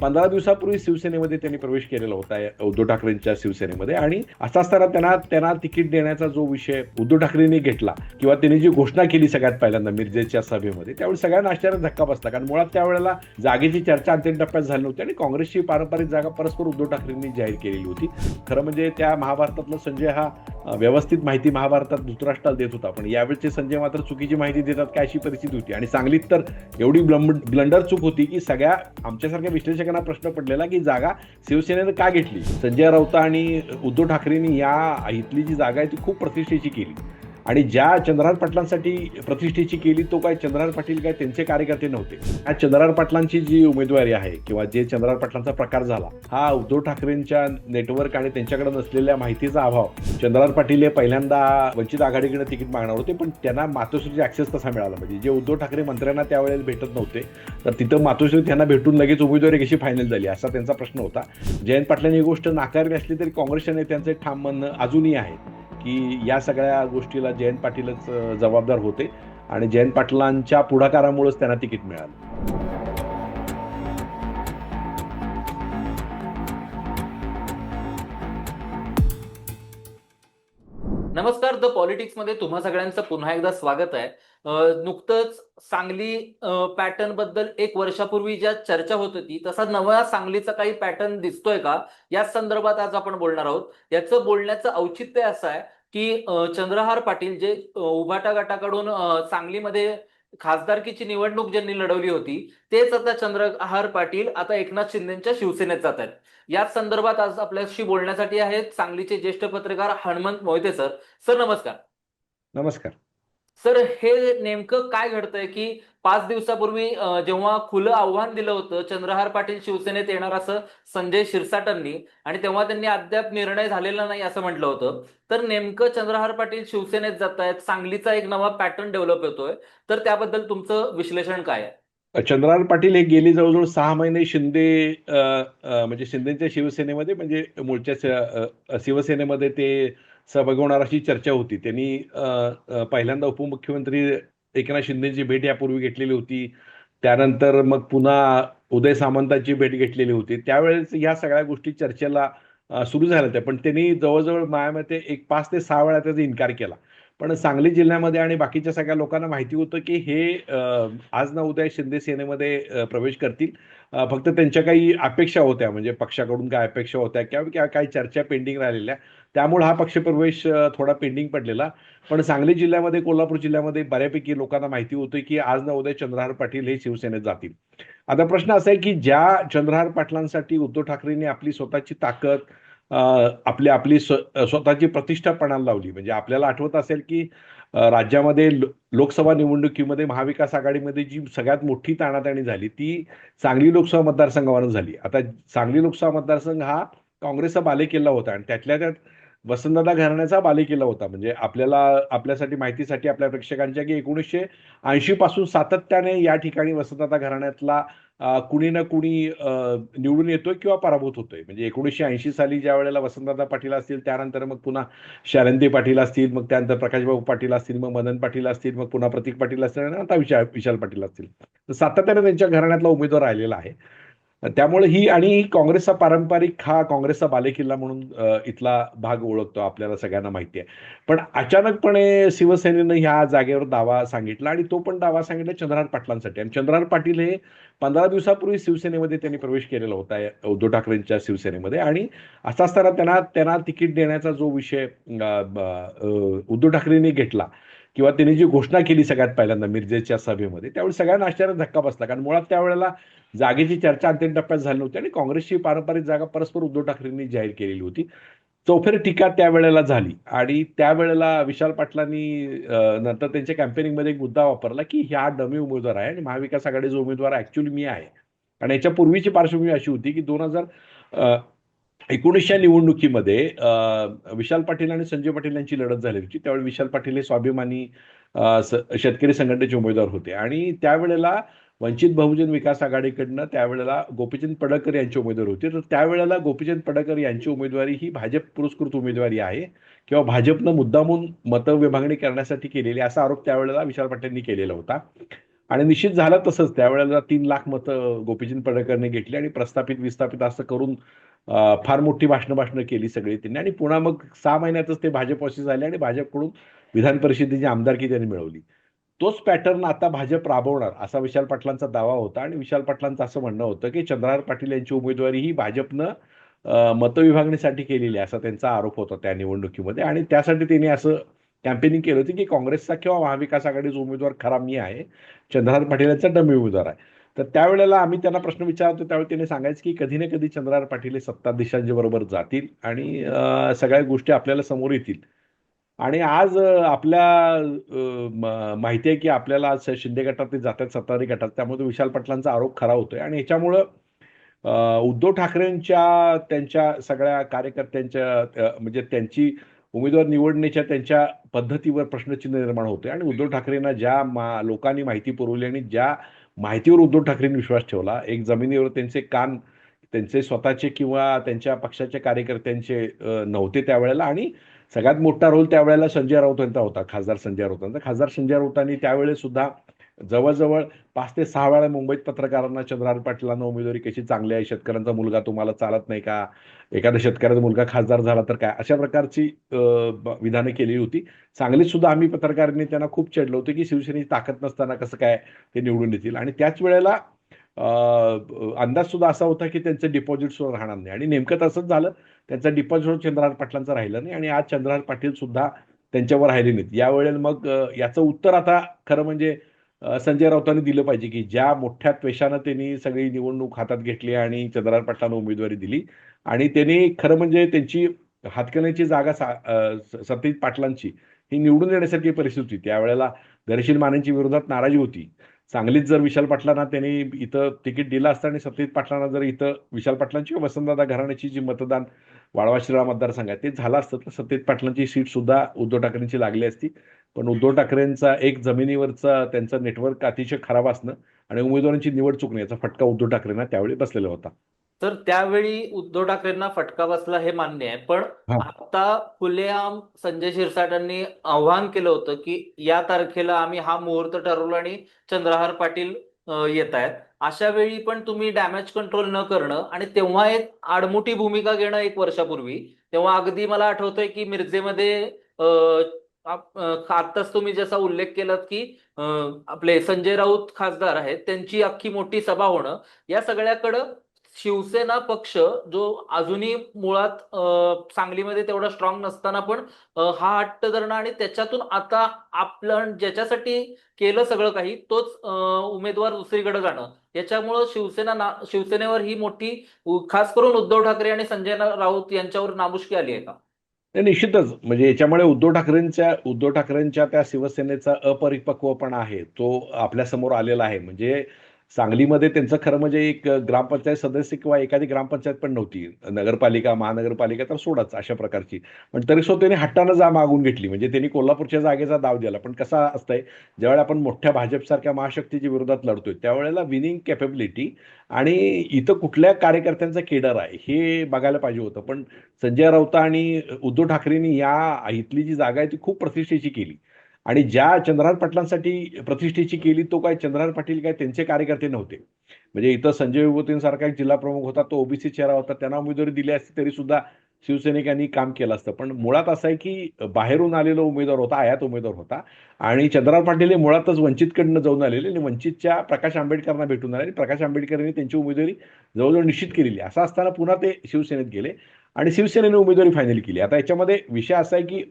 पंधरा दिवसापूर्वी शिवसेनेमध्ये त्यांनी प्रवेश केलेला होता या उद्धव ठाकरेंच्या शिवसेनेमध्ये. आणि असं असताना त्यांना त्यांना तिकीट देण्याचा जो विषय उद्धव ठाकरेंनी घेतला किंवा त्यांनी जी घोषणा केली सगळ्यात पहिल्यांदा मिरजेच्या सभेमध्ये त्यावेळी सगळ्यांना आश्चर्य धक्का बसला. कारण मुळात त्यावेळेला जागेची चर्चा अंतिम टप्प्यात झाली नव्हती आणि काँग्रेसची पारंपरिक जागा परस्पर उद्धव ठाकरेंनी जाहीर केलेली होती. खरं म्हणजे त्या महाभारतातला संजय हा व्यवस्थित माहिती महाभारतात धृतराष्ट्राला देत होता. पण यावेळचे संजय मात्र चुकीची माहिती देतात काय अशी परिस्थिती होती. आणि सांगलीत तर एवढी ब्लंडर चूक होती की सगळ्या आमच्यासारख्या विश्लेषकांना प्रश्न पडलेला की जागा शिवसेनेनं का घेतली? संजय राऊत आणि उद्धव ठाकरेंनी या इथली जी जागा आहे ती खूप प्रतिष्ठेची केली. आणि ज्या चंद्रहार पाटलांसाठी प्रतिष्ठेची केली तो काय चंद्रहार पाटील काय त्यांचे कार्यकर्ते नव्हते. या चंद्रहार पाटलांची जी उमेदवारी आहे किंवा जे चंद्रहार पाटलांचा प्रकार झाला हा उद्धव ठाकरेंच्या नेटवर्क आणि त्यांच्याकडे नसलेल्या माहितीचा अभाव चंद्रहार पाटील हे पहिल्यांदा वंचित आघाडीकडे तिकीट मागणार होते पण त्यांना मातोश्रीचे ऍक्सेस तसा मिळाला. म्हणजे जे उद्धव ठाकरे मंत्र्यांना त्यावेळेस भेटत नव्हते तर तिथं मातोश्री त्यांना भेटून लगेच उमेदवारी कशी फायनल झाली असा त्यांचा प्रश्न होता. जयंत पाटलांनी ही गोष्ट नाकारली असली तरी काँग्रेसच्या नेत्यांचे ठाम म्हणणं अजूनही आहे. की या सगळ्या गोष्टीला जयंत पाटीलच जबाबदार होते आणि जयंत पाटलांच्या पुढाकारामुळेच त्यांना तिकीट मिळालं. नमस्कार द पॉलिटिक्समध्ये तुम्हा सगळ्यांचं पुन्हा एकदा स्वागत आहे. नुकतंच सांगली पॅटर्नबद्दल एक वर्षापूर्वी ज्या चर्चा होत होती तसा नवा सांगलीचा काही पॅटर्न दिसतोय का? या संदर्भात आज आपण बोलणार आहोत. याचं बोलण्याचं औचित्य असं आहे की चंद्रहार पाटील जे उभाटा गटाकडून सांगलीमध्ये खासदारकीची निवडणूक ज्यांनी लढवली होती तेच आता चंद्रहार पाटील आता एकनाथ शिंदेच्या शिवसेनेत जात आहेत. याच संदर्भात आज आपल्याशी बोलण्यासाठी आहेत सांगलीचे ज्येष्ठ पत्रकार हनुमंत मोहिते सर. सर नमस्कार. नमस्कार. सर हे नेमकं काय घडतंय की पाच दिवसापूर्वी जेव्हा खुलं आव्हान दिलं होतं चंद्रहार पाटील शिवसेनेत येणार असं संजय शिरसाटांनी आणि तेव्हा त्यांनी अद्याप निर्णय झालेला नाही असं म्हटलं होतं. तर नेमकं चंद्रहार पाटील शिवसेनेत जात आहेत सांगलीचा एक नवा पॅटर्न डेव्हलप होतोय. तर त्याबद्दल तुमचं विश्लेषण काय आहे? चंद्रहार पाटील हे गेली जवळजवळ सहा महिने शिंदे म्हणजे शिंदेच्या शिवसेनेमध्ये म्हणजे मूळच्या शिवसेनेमध्ये ते सहभागी होणार अशी चर्चा होती. त्यांनी पहिल्यांदा उपमुख्यमंत्री एकनाथ शिंदेची भेट यापूर्वी घेतलेली होती. त्यानंतर मग पुन्हा उदय सामंतांची भेट घेतलेली होती. त्यावेळेस या सगळ्या गोष्टी चर्चेला सुरू झाल्या होत्या. पण त्यांनी जवळजवळ माझ्या एक पाच ते सहा वेळा त्याचा इन्कार केला. पण सांगली जिल्ह्यामध्ये आणि बाकीच्या सगळ्या लोकांना माहिती होतं की हे आज ना उद्या शिंदे सेनेमध्ये प्रवेश करतील. फक्त त्यांच्या काही अपेक्षा होत्या म्हणजे पक्षाकडून काय अपेक्षा होत्या किंवा काही चर्चा पेंडिंग राहिलेल्या. त्यामुळे हा पक्षप्रवेश थोडा पेंडिंग पडलेला. पण सांगली जिल्ह्यामध्ये कोल्हापूर जिल्ह्यामध्ये बऱ्यापैकी लोकांना माहिती होती की आज ना उद्या चंद्रहार पाटील हे शिवसेनेत जातील. आता प्रश्न असा आहे की ज्या चंद्रहार पाटलांसाठी उद्धव ठाकरेंनी आपली स्वतःची ताकद आपली आपली स्वतःची प्रतिष्ठा पणाला लावली. म्हणजे आपल्याला आठवत असेल की राज्यामध्ये लोकसभा निवडणुकीमध्ये महाविकास आघाडीमध्ये जी सगळ्यात मोठी ताणाताणी झाली ती सांगली लोकसभा मतदारसंघावरून झाली. आता सांगली लोकसभा मतदारसंघ हा काँग्रेसचा बालेकिल्ला होता आणि त्यातल्या त्यात वसंतदादा घराण्याचा बालेकिल्ला होता. म्हणजे आपल्याला आपल्यासाठी माहितीसाठी आपल्या प्रेक्षकांच्या की एकोणीसशे ऐंशी पासून सातत्याने या ठिकाणी वसंतदादा घराण्यातला कुणी ना कुणी निवडून येतोय किंवा पराभूत होतोय. म्हणजे एकोणीसशे ऐंशी साली ज्या वेळेला वसंतदादा पाटील असतील त्यानंतर मग पुन्हा शालंती पाटील असतील मग त्यानंतर प्रकाशबाबू पाटील असतील मग मदन पाटील असतील मग पुन्हा प्रतीक पाटील असतील आणि आता विशाल विशाल पाटील असतील. तर सातत्याने त्यांच्या घराण्यातला उमेदवार राहिलेला आहे. त्यामुळे ही आणि काँग्रेसचा पारंपरिक हा काँग्रेसचा बालेकिल्ला म्हणून इथला भाग ओळखतो आपल्याला सगळ्यांना माहिती आहे. पण अचानकपणे शिवसेनेनं ह्या जागेवर दावा सांगितला आणि तो पण दावा सांगितला चंद्रहार पाटलांसाठी. आणि चंद्रहार पाटील हे पंधरा दिवसापूर्वी शिवसेनेमध्ये त्यांनी प्रवेश केलेला होता उद्धव ठाकरेंच्या शिवसेनेमध्ये. आणि असा असताना त्यांना त्यांना तिकीट देण्याचा जो विषय उद्धव ठाकरेंनी घेतला किंवा त्यांनी जी घोषणा केली सगळ्यात पहिल्यांदा मिरजेच्या सभेमध्ये त्यावेळी सगळ्यांना आश्चर्यात धक्का बसला. कारण मुळात त्यावेळेला जागेची चर्चा अंतिम टप्प्यात झाली नव्हती आणि काँग्रेसची पारंपरिक जागा परस्पर उद्धव ठाकरेंनी जाहीर केलेली होती. चौफेर टीका त्यावेळेला झाली आणि त्यावेळेला विशाल पाटलांनी नंतर त्यांच्या कॅम्पेनिंगमध्ये एक मुद्दा वापरला की ह्या डमी उमेदवार आहे आणि महाविकास आघाडीचा उमेदवार ऍक्च्युली मी आहे. आणि याच्या पूर्वीची पार्श्वभूमी अशी होती की दोन हजार एकोणीसच्या निवडणुकीमध्ये विशाल पाटील आणि संजय पाटील यांची लढत झाली होती. त्यावेळी विशाल पाटील हे स्वाभिमानी शेतकरी संघटनेचे उमेदवार होते. आणि त्यावेळेला वंचित बहुजन विकास आघाडीकडनं त्यावेळेला गोपीचंद पडकर यांची उमेदवार होते. तर त्यावेळेला गोपीचंद पडकर यांची उमेदवारी ही भाजप पुरस्कृत उमेदवारी आहे किंवा भाजपनं मुद्दामून मतविभागणी करण्यासाठी केलेली असा आरोप त्यावेळेला विशाल पाटीलनी केलेला होता. आणि निश्चित झालं तसंच त्यावेळेला तीन लाख मतं गोपीचंद पडकरने घेतली आणि प्रस्थापित विस्थापित असं करून फार मोठी भाषणं भाषणं केली सगळी त्यांनी आणि पुन्हा मग सहा महिन्यातच ते भाजपशी झाले आणि भाजपकडून विधान परिषदेची आमदारकी त्यांनी मिळवली. तोच पॅटर्न आता भाजप राबवणार असा विशाल पाटलांचा दावा होता आणि विशाल पाटलांचं असं म्हणणं होतं की चंद्रहार पाटील यांची उमेदवारी ही भाजपनं मतविभागणीसाठी केलेली आहे असा त्यांचा आरोप होता त्या निवडणुकीमध्ये आणि त्यासाठी त्यांनी असं कॅम्पेनिंग केलं होतं की काँग्रेसचा किंवा महाविकास आघाडीचा उमेदवार खरा मी आहे चंद्रहार पाटील यांचा डमी उमेदवार आहे. तर त्यावेळेला आम्ही त्यांना प्रश्न विचारतो त्यावेळी त्यांनी सांगायचं की कधी ना कधी चंद्रार पाटील हे सत्ताधीशांच्या बरोबर जातील आणि सगळ्या गोष्टी आपल्याला समोर येतील. आणि आज आपल्या माहिती आहे की आपल्याला आज शिंदे गटात ते जातात सत्ताधारी गटात. त्यामुळे विशाल पाटलांचा आरोप खरा होतोय. आणि याच्यामुळं उद्धव ठाकरेंच्या त्यांच्या सगळ्या कार्यकर्त्यांच्या म्हणजे त्यांची उमेदवार निवडण्याच्या त्यांच्या पद्धतीवर प्रश्नचिन्ह निर्माण होते आणि उद्धव ठाकरेंना ज्या मा लोकांनी माहिती पुरवली आणि ज्या माहितीवर उद्धव ठाकरेंनी विश्वास ठेवला. एक जमिनीवर त्यांचे कान त्यांचे स्वतःचे किंवा त्यांच्या पक्षाच्या कार्यकर्त्यांचे नव्हते त्यावेळेला आणि सगळ्यात मोठा रोल त्यावेळेला संजय राऊत यांचा होता खासदार संजय राऊतांचा. खासदार संजय राऊतांनी त्यावेळेस सुद्धा जवळजवळ पाच ते सहा वेळा मुंबईत पत्रकारांना चंद्रहार पाटलांना उमेदवारी कशी चांगली आहे? शेतकऱ्यांचा मुलगा तुम्हाला चालत नाही का? एखाद्या शेतकऱ्याचा मुलगा खासदार झाला तर काय? अशा प्रकारची विधानं केलेली होती. सांगलीत सुद्धा आम्ही पत्रकारांनी त्यांना खूप चढलो होतो की शिवसेनेची ताकद नसताना कसं काय ते निवडून येतील? आणि त्याच वेळेला अंदाज सुद्धा असा होता की त्यांचं डिपॉझिट सुद्धा राहणार नाही. आणि नेमकं तसंच झालं. त्यांचा डिपॉझिट चंद्रहार पाटलांचं राहिलं नाही आणि आज चंद्रहार पाटील सुद्धा त्यांच्यावर राहिले नाहीत. यावेळेला मग याचं उत्तर आता खरं म्हणजे संजय राऊतांनी दिलं पाहिजे की ज्या मोठ्या त्वेषानं त्यांनी सगळी निवडणूक हातात घेतली आणि चंद्रहार पाटलांना उमेदवारी दिली आणि त्यांनी खरं म्हणजे त्यांची हातकण्याची जागा सा- सतीश पाटलांची ही निवडून येण्यासारखी परिस्थिती होती. त्यावेळेला दर्शील मानेंची विरोधात नाराजी होती. सांगलीत जर विशाल पाटलांना त्यांनी इथं तिकीट दिलं असतं आणि सतीश पाटलांना जर इथं विशाल पाटलांची किंवा वसंतदादा घराण्याची जी मतदान वाळवा शिराळा मतदारसंघ आहे ते झालं असतं तर सतीश पाटलांची सीट सुद्धा उद्धव ठाकरेंची लागली असती. पण उद्धव ठाकरेंचा एक जमिनीवरचा त्यांचं नेटवर्क अतिशय खराब असणं आणि उमेदवारांची निवड चुकणे याचा फटका उद्धव ठाकरेंना त्यावेळी बसलेला होता. तर त्यावेळी उद्धव ठाकरेंना फटका बसला हे मान्य आहे. पण. आता खुलेआम संजय शिरसाटांनी आव्हान केलं होतं की या तारखेला आम्ही हा मुहूर्त ठरवला आणि चंद्रहार पाटील येत आहेत. अशा वेळी पण तुम्ही डॅमेज कंट्रोल न करणं आणि तेव्हा एक आडमुठी भूमिका घेणं एक वर्षापूर्वी. तेव्हा अगदी मला आठवतंय की मिरजेमध्ये आताच तुम्ही जसा उल्लेख केलात की आपले संजय राऊत खासदार आहेत त्यांची अख्खी मोठी सभा होणं या सगळ्याकडं शिवसेना पक्ष जो अजूनही मुळात अं, सांगलीमध्ये तेवढा स्ट्रॉंग नसताना पण हा हट्ट धरणं आणि त्याच्यातून आता आपलं ज्याच्यासाठी केलं सगळं काही तोच उमेदवार दुसरीकडे जाणं. याच्यामुळं शिवसेना ना शिवसेनेवर ही मोठी खास करून उद्धव ठाकरे आणि संजय राऊत यांच्यावर नामुष्की आली आहे का? निश्चितच. म्हणजे याच्यामुळे उद्धव ठाकरेंच्या उद्धव ठाकरेंच्या त्या शिवसेनेचा अपरिपक्वपणा आहे. तो आपल्यासमोर आलेला आहे. म्हणजे सांगलीमध्ये त्यांचं खरं म्हणजे एक ग्रामपंचायत सदस्य किंवा एखादी ग्रामपंचायत पण नव्हती. नगरपालिका महानगरपालिका तर सोडाच अशा प्रकारची. पण तरी सुद्धा त्यांनी हट्टानं जा मागून घेतली. म्हणजे त्यांनी कोल्हापूरच्या जागेचा दाव दिला. पण कसा असतंय ज्यावेळेला आपण मोठ्या भाजपसारख्या महाशक्तीच्या विरोधात लढतोय त्यावेळेला विनिंग कॅपेबिलिटी आणि इथं कुठल्या कार्यकर्त्यांचा केडर आहे हे बघायला पाहिजे होतं. पण संजय राऊत आणि उद्धव ठाकरेंनी या इथली जी जागा आहे ती खूप प्रतिष्ठेची केली. आणि ज्या चंद्रहार पाटलांसाठी प्रतिष्ठेची केली तो काय चंद्रहार पाटील काय त्यांचे कार्यकर्ते नव्हते. म्हणजे इथं संजय विभूतींसारखा एक जिल्हा प्रमुख होता तो ओबीसी चेहरा होता त्यांना उमेदवारी दिली असती तरी सुद्धा शिवसैनिकांनी काम केलं असतं. पण मुळात असं आहे की बाहेरून आलेला उमेदवार होता आयात उमेदवार होता आणि चंद्रहार पाटील हे मुळातच वंचितकडनं जाऊन आलेले आणि वंचितच्या प्रकाश आंबेडकरांना भेटून आले आणि प्रकाश आंबेडकरांनी त्यांची उमेदवारी जवळजवळ निश्चित केलेली. असं असताना पुन्हा ते शिवसेनेत गेले आणि शिवसेनेने उमेदवारी फायनल केली. आता याच्यामध्ये विषय असा आहे की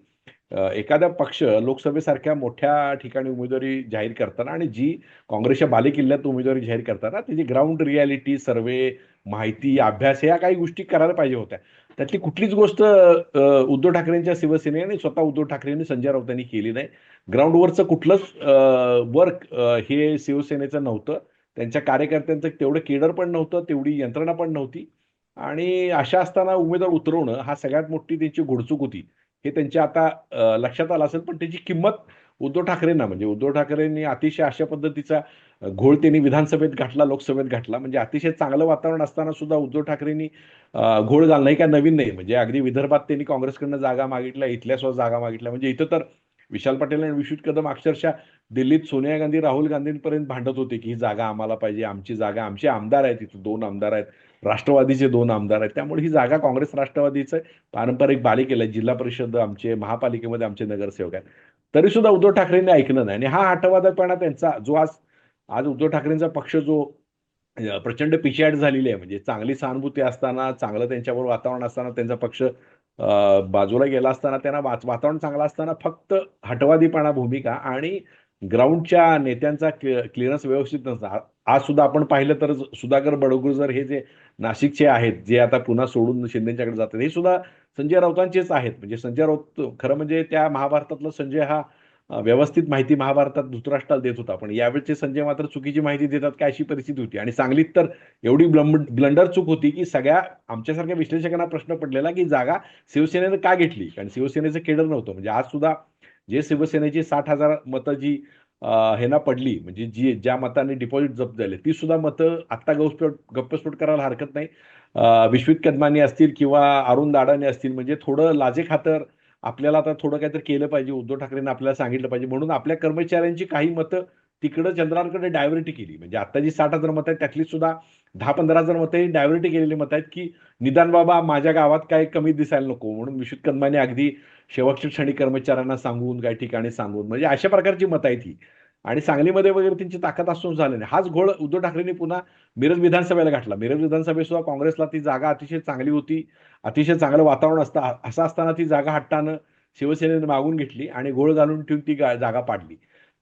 एखादा पक्ष लोकसभेसारख्या मोठ्या ठिकाणी उमेदवारी जाहीर करताना आणि जी काँग्रेसच्या बालेकिल्ल्यात उमेदवारी जाहीर करताना त्याची ग्राउंड रियालिटी सर्वे माहिती अभ्यास या काही गोष्टी करायला पाहिजे होत्या. त्यातली कुठलीच गोष्ट उद्धव ठाकरेंच्या शिवसेनेने स्वतः उद्धव ठाकरेंनी संजय राऊतांनी केली नाही. ग्राउंडवरचं कुठलंच वर्क हे शिवसेनेचं नव्हतं. त्यांच्या कार्यकर्त्यांचं तेवढं केडर पण नव्हतं तेवढी यंत्रणा पण नव्हती. आणि अशा असताना उमेदवार उतरवणं हा सगळ्यात मोठी त्यांची घोडचूक होती. हे त्यांच्या आता लक्षात आलं असेल पण त्याची किंमत उद्धव ठाकरेंना म्हणजे उद्धव ठाकरेंनी अतिशय अशा पद्धतीचा घोळ त्यांनी विधानसभेत घातला लोकसभेत घातला. म्हणजे अतिशय चांगलं वातावरण असताना सुद्धा उद्धव ठाकरेंनी घोळ घालणं हे काय नवीन नाही. म्हणजे अगदी विदर्भात त्यांनी काँग्रेसकडनं जागा मागितल्या इथल्या सुद्धा जागा मागितल्या. म्हणजे इथं तर विशाल पटेल आणि विश्वित कदम अक्षरशः दिल्लीत सोनिया गांधी राहुल गांधींपर्यंत भांडत होते की ही जागा आम्हाला पाहिजे आमची जागा आमचे आमदार आहेत तिथे दोन आमदार आहेत. राष्ट्रवादीचे दोन आमदार आहेत. त्यामुळे ही जागा काँग्रेस राष्ट्रवादीचं पारंपरिक बालिकेला आहे. जिल्हा परिषद आमचे महापालिकेमध्ये आमचे नगरसेवक आहेत. तरी सुद्धा उद्धव ठाकरेंनी ऐकलं नाही. आणि हा हटवादकपणा त्यांचा जो आज आज उद्धव ठाकरेंचा पक्ष जो प्रचंड पिछाड झालेली आहे. म्हणजे चांगली सहानुभूती असताना चांगलं त्यांच्यावर वातावरण असताना त्यांचा पक्ष बाजूला गेला असताना त्यांना वातावरण चांगलं असताना फक्त हटवादीपणा भूमिका आणि ग्राउंडच्या नेत्यांचा क्लिअरन्स व्यवस्थित नसता आज सुद्धा आपण पाहिलं तर सुधाकर बडगुजर हे जे नाशिकचे आहेत जे आता पुन्हा सोडून शिंदेच्याकडे जातात हे सुद्धा संजय राऊतांचेच आहेत. म्हणजे संजय राऊत खरं म्हणजे त्या महाभारतातला संजय हा व्यवस्थित माहिती महाभारतात धृतराष्ट्राला देत होता. पण यावेळचे संजय मात्र चुकीची माहिती देतात काय अशी परिस्थिती होती. आणि सांगलीत तर एवढी ब्लंडर चूक होती की सगळ्या आमच्यासारख्या विश्लेषकांना प्रश्न पडलेला की जागा शिवसेनेनं का घेतली? कारण शिवसेनेचं केडर नव्हतं. म्हणजे आज सुद्धा जे शिवसेनेची साठ हजार मतं जी अ, पडली. म्हणजे जी ज्या मताने डिपॉझिट जप्त झाले ती सुद्धा मतं आत्ता गौस्फोट गप्पस्फोट करायला हरकत नाही. विश्वित कदमानी असतील किंवा अरुण दाडाने असतील म्हणजे थोडं लाजे खातर आपल्याला आता थोडं काहीतरी केलं पाहिजे उद्धव ठाकरेंना आपल्याला सांगितलं पाहिजे. म्हणून आपल्या कर्मचाऱ्यांची काही मतं तिकडं चंद्रांकडे डायव्हर्ट केली. म्हणजे आता जी साठ हजार मत आहेत त्यातली सुद्धा दहा पंधरा हजार मतं ही डायव्हर्ट केलेली मत आहेत की निदान बाबा माझ्या गावात काय कमी दिसायला नको. म्हणून विश्वित कदमाने अगदी शेवटच्या क्षणी कर्मचाऱ्यांना सांगून काही ठिकाणी सांगून म्हणजे अशा प्रकारची मतं आहेत ही. आणि सांगलीमध्ये वगैरे त्यांची ताकद असून झाली नाही. हाच घोळ उद्धव ठाकरेंनी पुन्हा मिरज विधानसभेला घातला. मिरज विधानसभेत सुद्धा काँग्रेसला ती जागा अतिशय चांगली होती. अतिशय चांगलं वातावरण असतं. असं असताना ती जागा हट्टानं शिवसेनेनं मागून घेतली आणि घोळ घालून ठेवून ती जागा पाडली.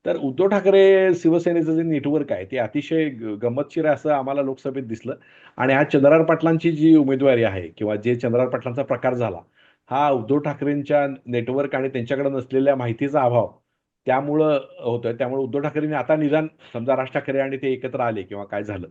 तर उद्धव ठाकरे शिवसेनेचं जे नेटवर्क आहे ते अतिशय गंमतशीर असं आम्हाला लोकसभेत दिसलं. आणि आज चंद्रार पाटलांची जी उमेदवारी आहे किंवा जे चंद्रार पाटलांचा प्रकार झाला हा उद्धव ठाकरेंच्या नेटवर्क आणि त्यांच्याकडे नसलेल्या माहितीचा अभाव त्यामुळं होतोय. त्यामुळे उद्धव ठाकरेंनी आता निदान समजा राज ठाकरे आणि ते एकत्र आले किंवा काय झालं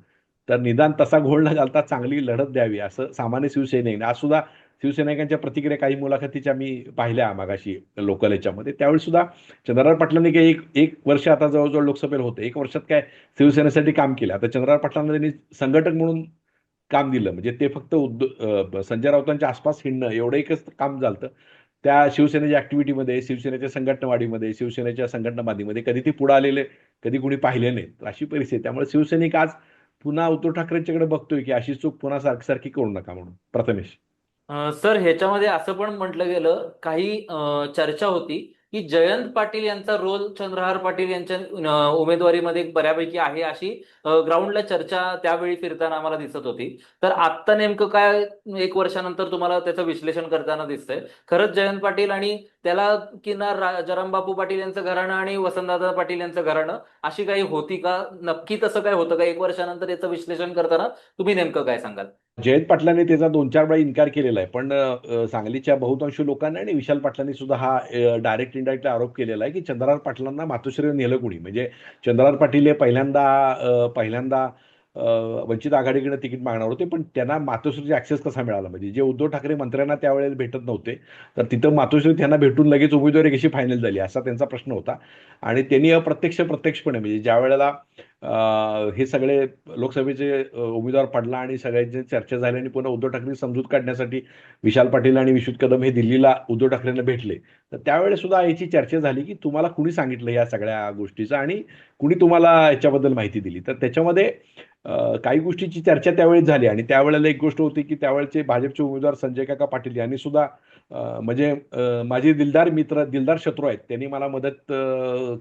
तर निदान तसा घोळ न घालता चांगली लढत द्यावी असं सामान्य शिवसेने आज सुद्धा शिवसैनिकांच्या प्रतिक्रिया काही मुलाखतीच्या मी पाहिल्या मागाशी लोकल याच्यामध्ये. त्यावेळी सुद्धा चंद्रराव पाटलांनी काही एक एक वर्ष आता जवळजवळ लोकसभेला होतं. एक वर्षात काय शिवसेनेसाठी काम केलं. आता चंद्रराव पाटलांना त्यांनी संघटक म्हणून काम दिलं. म्हणजे ते फक्त उद्ध संजय राऊतांच्या आसपास हिंडणं एवढं एकच काम झालं त्या शिवसेनेच्या ऍक्टिव्हिटीमध्ये शिवसेनेच्या संघटनावाडीमध्ये शिवसेनेच्या संघटनावादीमध्ये कधी ते पुढे आलेले कधी कुणी पाहिले नाहीत. तर अशी परिस्थिती त्यामुळे शिवसैनिक आज पुन्हा उद्धव ठाकरेंच्याकडे बघतोय की अशी चूक पुन्हा सारखी सारखी करू नका म्हणून. प्रथमेश. अ, सर ह्याच्यामध्ये असं पण म्हटलं गेलं काही अ, चर्चा होती की जयंत पाटील यांचा रोल चंद्रहार पाटील यांच्या अ, उमेदवारीमध्ये बऱ्यापैकी आहे अशी अ, ग्राउंडला चर्चा त्यावेळी फिरताना आम्हाला दिसत होती. तर आत्ता नेमकं काय एक वर्षानंतर तुम्हाला त्याचं विश्लेषण करताना दिसतंय. खरंच जयंत पाटील आणि त्याला किनार रा- जरामबापू पाटील यांचं घराणं आणि वसंतदादा पाटील यांचं घराणं अशी काही होती का? नक्की तसं काय होतं का? एक वर्षानंतर याचं विश्लेषण करताना तुम्ही नेमकं काय सांगाल? जयंत पाटलांनी त्याचा दोन चार वेळा इन्कार केलेला आहे. पण सांगलीच्या बहुतांश लोकांनी आणि विशाल पाटलांनी सुद्धा हा डायरेक्ट इनडायरेक्ट आरोप केलेला आहे की चंद्रहार पाटलांना मातोश्रीवर नेलं कुणी? म्हणजे चंद्रहार पाटील हे पहिल्यांदा पहिल्यांदा वंचित आघाडीकडे तिकीट मागणार होते पण त्यांना मातोश्रीचा ऍक्सेस कसा मिळाला? म्हणजे जे उद्धव ठाकरे मंत्र्यांना त्यावेळेला भेटत नव्हते तर तिथं मातोश्री त्यांना भेटून लगेच उमेदवारी कशी फायनल झाली असा त्यांचा प्रश्न होता. आणि त्यांनी अप्रत्यक्ष प्रत्यक्षपणे म्हणजे ज्या वेळेला हे सगळे लोकसभेचे उमेदवार पडला आणि सगळ्यांची चर्चा झाली आणि पुन्हा उद्धव ठाकरे समजूत काढण्यासाठी विशाल पाटील आणि विश्वत कदम हे दिल्लीला उद्धव ठाकरेंना भेटले. तर त्यावेळेस सुद्धा याची चर्चा झाली की तुम्हाला कुणी सांगितलं या सगळ्या गोष्टीचं आणि कुणी तुम्हाला याच्याबद्दल माहिती दिली? तर त्याच्यामध्ये काही गोष्टीची चर्चा त्यावेळी झाली आणि त्यावेळेला एक गोष्ट होती की त्यावेळेचे भाजपचे उमेदवार संजय काका पाटील यांनी सुद्धा म्हणजे माझे दिलदार मित्र दिलदार शत्रू आहेत त्यांनी मला मदत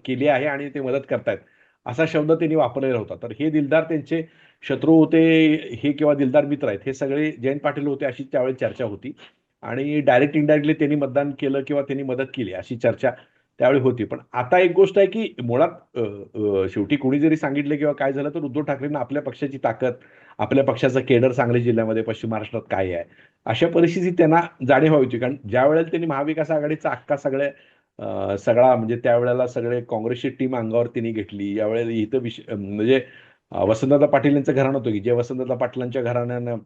केली आहे आणि ते मदत करतायत. असा शब्द त्यांनी वापरलेला होता. तर हे दिलदार त्यांचे शत्रू होते हे किंवा दिलदार मित्र आहेत हे सगळे जयंत पाटील होते अशी त्यावेळी चर्चा होती. आणि डायरेक्ट इनडायरेक्टली त्यांनी मतदान केलं किंवा त्यांनी मदत केली अशी चर्चा त्यावेळी होती. पण आता एक गोष्ट आहे की मुळात शेवटी कोणी जरी सांगितलं किंवा काय झालं तर उद्धव ठाकरेंना आपल्या पक्षाची ताकद आपल्या पक्षाचं केडर सांगली जिल्ह्यामध्ये पश्चिम महाराष्ट्रात काय आहे अशा परिस्थितीत त्यांना जाणीव व्हावी होती. कारण ज्या वेळेला त्यांनी महाविकास आघाडीचा अख्खा सगळ्या सगळा म्हणजे त्यावेळेला सगळे काँग्रेसची टीम अंगावर त्यांनी घेतली. यावेळेला इथं विश म्हणजे वसंतदादा पाटील यांचं घराणं होतं की जे वसंतदादा पाटलांच्या घराण्यानं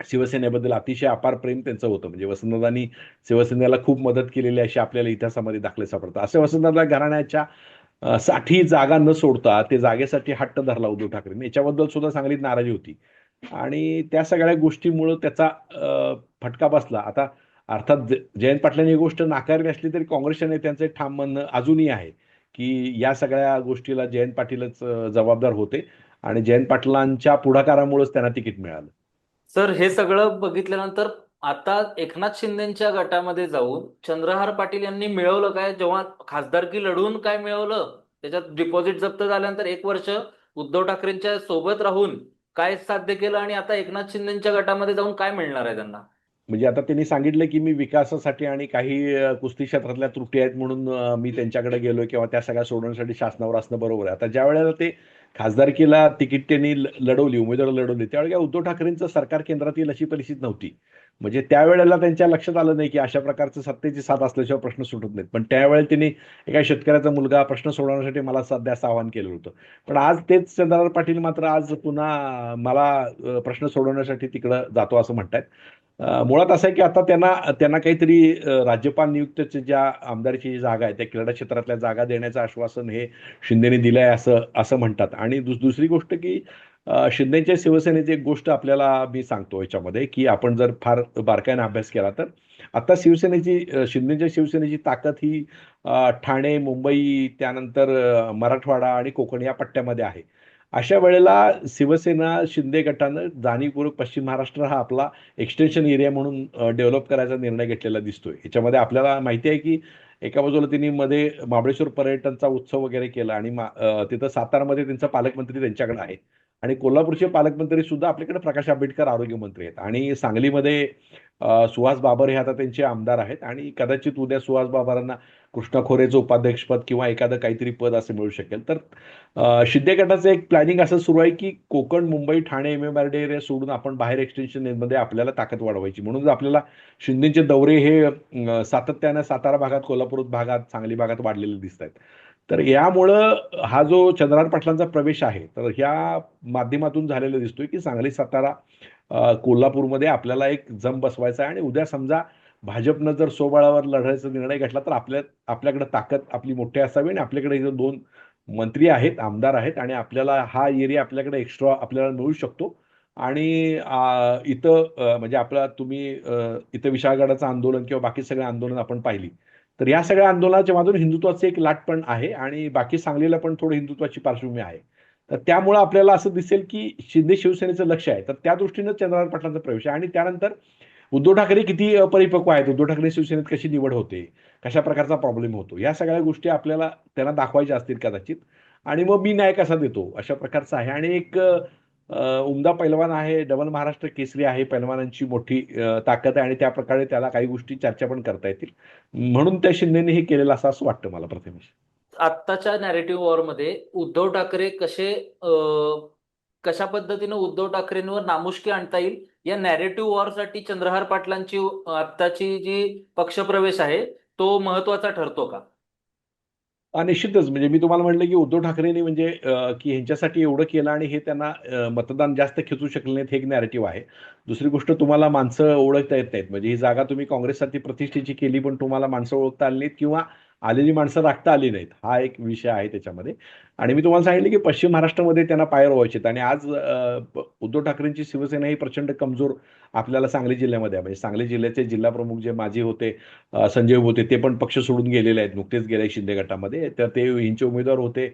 शिवसेनेबद्दल अतिशय अपार प्रेम त्यांचं होतं. म्हणजे वसंतदादांनी शिवसेनेला खूप मदत केलेली अशी आपल्याला इतिहासामध्ये दाखले सापडतात. असे वसंतदादा घराण्याच्या साठी जागा न सोडता ते जागेसाठी हट्ट धरला उद्धव ठाकरेंनी याच्याबद्दल सुद्धा चांगली नाराजी होती. आणि त्या सगळ्या गोष्टीमुळं त्याचा फटका बसला. आता अर्थात जयंत पाटलांनी ही गोष्ट नाकारली असली तरी काँग्रेसच्या नेत्यांचं एक ठाम म्हणणं अजूनही आहे की या सगळ्या गोष्टीला जयंत पाटीलच जबाबदार होते आणि जयंत पाटलांच्या पुढाकारामुळेच त्यांना तिकीट मिळालं. सर हे सगळं बघितल्यानंतर आता एकनाथ शिंदेच्या गटामध्ये जाऊन चंद्रहार पाटील यांनी मिळवलं काय? जेव्हा खासदारकी लढून काय मिळवलं? त्याच्यात डिपॉझिट जप्त झाल्यानंतर एक वर्ष उद्धव ठाकरेंच्या सोबत राहून काय साध्य केलं आणि आता एकनाथ शिंदेच्या गटामध्ये जाऊन काय मिळणार आहे त्यांना? म्हणजे आता त्यांनी सांगितलं की मी विकासासाठी आणि काही कुस्ती क्षेत्रातल्या त्रुटी आहेत म्हणून मी त्यांच्याकडे गेलो किंवा त्या सगळ्या सोडवण्यासाठी शासनावर असणं बरोबर आहे. आता ज्या वेळेला ते खासदारकीला तिकीट त्यांनी लढवली उमेदवार लढवली त्यावेळेला उद्धव ठाकरेंचं सरकार केंद्रात येईल अशी परिस्थिती नव्हती. म्हणजे त्यावेळेला त्यांच्या लक्षात आलं नाही की अशा प्रकारचं सत्तेची साथ असल्याशिवाय प्रश्न सुटत नाहीत. पण त्यावेळेला त्यांनी एका शेतकऱ्याचा मुलगा प्रश्न सोडवण्यासाठी मला सध्या असं आवाहन केलं होतं. पण आज तेच चंद्रराव पाटील मात्र आज पुन्हा मला प्रश्न सोडवण्यासाठी तिकडं जातो असं म्हणतायत. मुळात असं आहे की आता त्यांना त्यांना काहीतरी राज्यपाल नियुक्तीच्या ज्या आमदारची जी जागा आहे त्या क्रीडा क्षेत्रातल्या जागा देण्याचं आश्वासन हे शिंदेने दिलं आहे असं असं म्हणतात. आणि दुस दुसरी गोष्ट की शिंदेच्या शिवसेनेची एक गोष्ट आपल्याला मी सांगतो याच्यामध्ये की आपण जर फार बारकाईने अभ्यास केला तर आता शिवसेनेची शिंदेच्या शिवसेनेची ताकद ही ठाणे मुंबई त्यानंतर मराठवाडा आणि कोकण या पट्ट्यामध्ये आहे. अशा वेळेला शिवसेना शिंदे गटानं जाणीवपूर्वक पश्चिम महाराष्ट्र हा आपला एक्सटेन्शन एरिया म्हणून डेव्हलप करायचा निर्णय घेतलेला दिसतोय. याच्यामध्ये आपल्याला माहिती आहे की एका बाजूला त्यांनी मध्ये महाबळेश्वर पर्यटनचा उत्सव वगैरे केला आणि तिथं सातारामध्ये त्यांचा पालकमंत्री त्यांच्याकडे आहे. आणि कोल्हापूरचे पालकमंत्री सुद्धा आपल्याकडे प्रकाश आंबेडकर आरोग्यमंत्री आहेत. आणि सांगलीमध्ये सुहास बाबर हे आता त्यांचे आमदार आहेत. आणि कदाचित उद्या सुहास बाबरांना कृष्णा खोरेचं उपाध्यक्षपद किंवा एखादं काहीतरी पद असं मिळू शकेल. तर शिंदे गटाचं एक प्लॅनिंग असं सुरू आहे की Konkan Mumbai Thane M M R D area सोडून आपण बाहेर एक्सटेन्शनमध्ये आपल्याला ताकद वाढवायची. म्हणून आपल्याला शिंदेचे दौरे हे सातत्यानं सातारा भागात कोल्हापूर भागात सांगली भागात वाढलेले दिसत आहेत तर यामुळं हा जो चंद्रहार पाटलांचा प्रवेश आहे तर ह्या माध्यमातून झालेलं दिसतोय की सांगली सातारा कोल्हापूरमध्ये आपल्याला एक जम बसवायचा आहे आणि उद्या समजा भाजपनं जर सोबाळावर लढायचा निर्णय घेतला तर आपल्या आपल्याकडे ताकद आपली मोठी असावी आणि आपल्याकडे इथं दोन मंत्री आहेत आमदार आहेत आणि आपल्याला हा एरिया आपल्याकडे एक्स्ट्रा आपल्याला मिळू शकतो. आणि इथं म्हणजे आपला तुम्ही इथं विशाळगडाचं आंदोलन किंवा बाकी सगळे आंदोलन आपण पाहिली. तर या सगळ्या आंदोलनाच्या माधून हिंदुत्वाचं एक लाट पण आहे आणि बाकी सांगलीला पण थोडं हिंदुत्वाची पार्श्वभूमी आहे. तर त्यामुळं आपल्याला असं दिसेल की शिंदे शिवसेनेचं लक्ष आहे. तर त्या दृष्टीनं चंद्रकांत पाटलांचा प्रवेश आहे आणि त्यानंतर उद्धव ठाकरे किती अपरिपक्व आहेत? उद्धव ठाकरे शिवसेनेत कशी निवड होते? कशा प्रकारचा प्रॉब्लेम होतो? या सगळ्या गोष्टी आपल्याला त्यांना दाखवायच्या असतील कदाचित. आणि मग मी न्याय कसा देतो? अशा प्रकारचा आहे. आणि एक उमदा पैलवान आहे डबल महाराष्ट्र केसरी आहे पैलवानांची मोठी ताकद आहे आणि त्या प्रकारे त्याला काही गोष्टी चर्चा पण करता येतील. म्हणून त्या शिंदेने हे केलेलं असं असं वाटतं मला प्रथमेश. आत्ताच्या नॅरेटिव्ह वॉरमध्ये उद्धव ठाकरे कसे कशा पद्धतीनं उद्धव ठाकरेंवर नामुष्की आणता येईल? या नॅरेटिव्ह वॉरसाठी चंद्रहार पाटलांची आत्ताची जी पक्षप्रवेश आहे तो महत्त्वाचा ठरतो का? निश्चितच. म्हणजे मी तुम्हाला म्हटलं की उद्धव ठाकरेंनी म्हणजे की ह्यांच्यासाठी एवढं केलं आणि हे त्यांना मतदान जास्त खेचू शकले नाहीत हे एक नॅरेटिव्ह आहे. दुसरी गोष्ट तुम्हाला माणसं ओळखता येत नाहीत. म्हणजे ही जागा तुम्ही काँग्रेससाठी प्रतिष्ठेची केली पण तुम्हाला माणसं ओळखता आली नाहीत किंवा आलेली माणसं राखता आली नाहीत. हा एक विषय आहे त्याच्यामध्ये. आणि मी तुम्हाला सांगितलं की पश्चिम महाराष्ट्रामध्ये त्यांना पायर व्हायचे आणि आज उद्धव ठाकरेंची शिवसेना ही प्रचंड कमजोर आपल्याला सांगली जिल्ह्यामध्ये आहे. म्हणजे सांगली जिल्ह्याचे जिल्हा प्रमुख जे माजी होते संजय होते ते पण पक्ष सोडून गेलेले आहेत. नुकतेच गेले शिंदे गटामध्ये. तर ते यांचे उमेदवार होते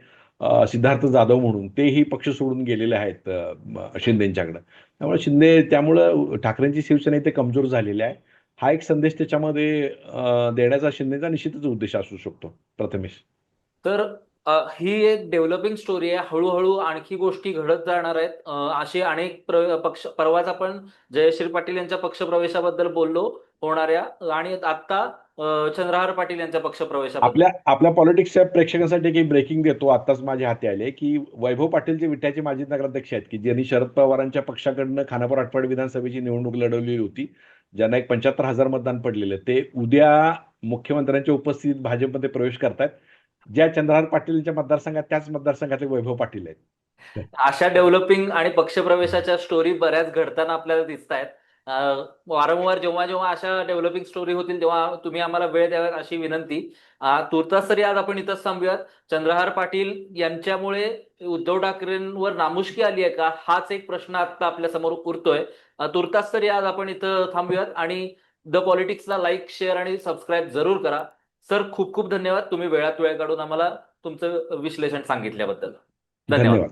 सिद्धार्थ जाधव म्हणून. तेही पक्ष सोडून गेलेले आहेत शिंदेच्याकडं. त्यामुळे शिंदे त्यामुळं ठाकरेंची शिवसेना इथे कमजोर झालेली आहे. हा एक संदेश त्याच्यामध्ये देण्याचा शिंदेचा निश्चितच उद्देश असू शकतो प्रथमेश. तर ही एक डेव्हलपिंग स्टोरी आहे. हळूहळू आणखी गोष्टी घडत जाणार आहेत. असे अनेक पक्ष परवाच आपण जयश्री पाटील यांच्या पक्षप्रवेशाबद्दल बोललो होणाऱ्या आणि आता चंद्रहार पाटील यांच्या पक्षप्रवेशाबद्दल. आपल्या आपल्या पॉलिटिक्सच्या प्रेक्षकांसाठी एक ब्रेकिंग देतो. आत्ताच माझ्या हाती आले की वैभव पाटील जे विट्याचे माजी नगराध्यक्ष आहेत की ज्यांनी शरद पवारांच्या पक्षाकडनं खानापूर आठवड विधानसभेची निवडणूक लढवलेली होती. ज्यांना एक पंच्याहत्तर हजार मतदान पडलेले ते उद्या मुख्यमंत्र्यांच्या उपस्थितीत भाजपमध्ये प्रवेश करतायत. ज्या चंद्रहार पाटीलच्या मतदारसंघात त्याच मतदारसंघातले वैभव पाटील आहेत. अशा डेव्हलपिंग आणि पक्षप्रवेशाच्या स्टोरी बऱ्याच घडताना आपल्याला दिसत आहेत वारंवार जेव्हा जेव्हा अशा डेव्हलपिंग स्टोरी होतील तेव्हा तुम्ही आम्हाला वेळ द्याव्यात अशी विनंती. तुर्तास तरी आज आपण इथंच थांबूयात. चंद्रहार पाटील यांच्यामुळे उद्धव ठाकरेंवर नामुष्की आली आहे का? हाच एक प्रश्न आता आपल्यासमोर उरतोय. तुर्तास तरी आज आपण इथं थांबूयात आणि द पॉलिटिक्सला लाईक शेअर आणि सबस्क्राईब जरूर करा. सर खूप खूप धन्यवाद. तुम्ही वेळात वेळ काढून आम्हाला तुमचं विश्लेषण सांगितल्याबद्दल. धन्यवाद.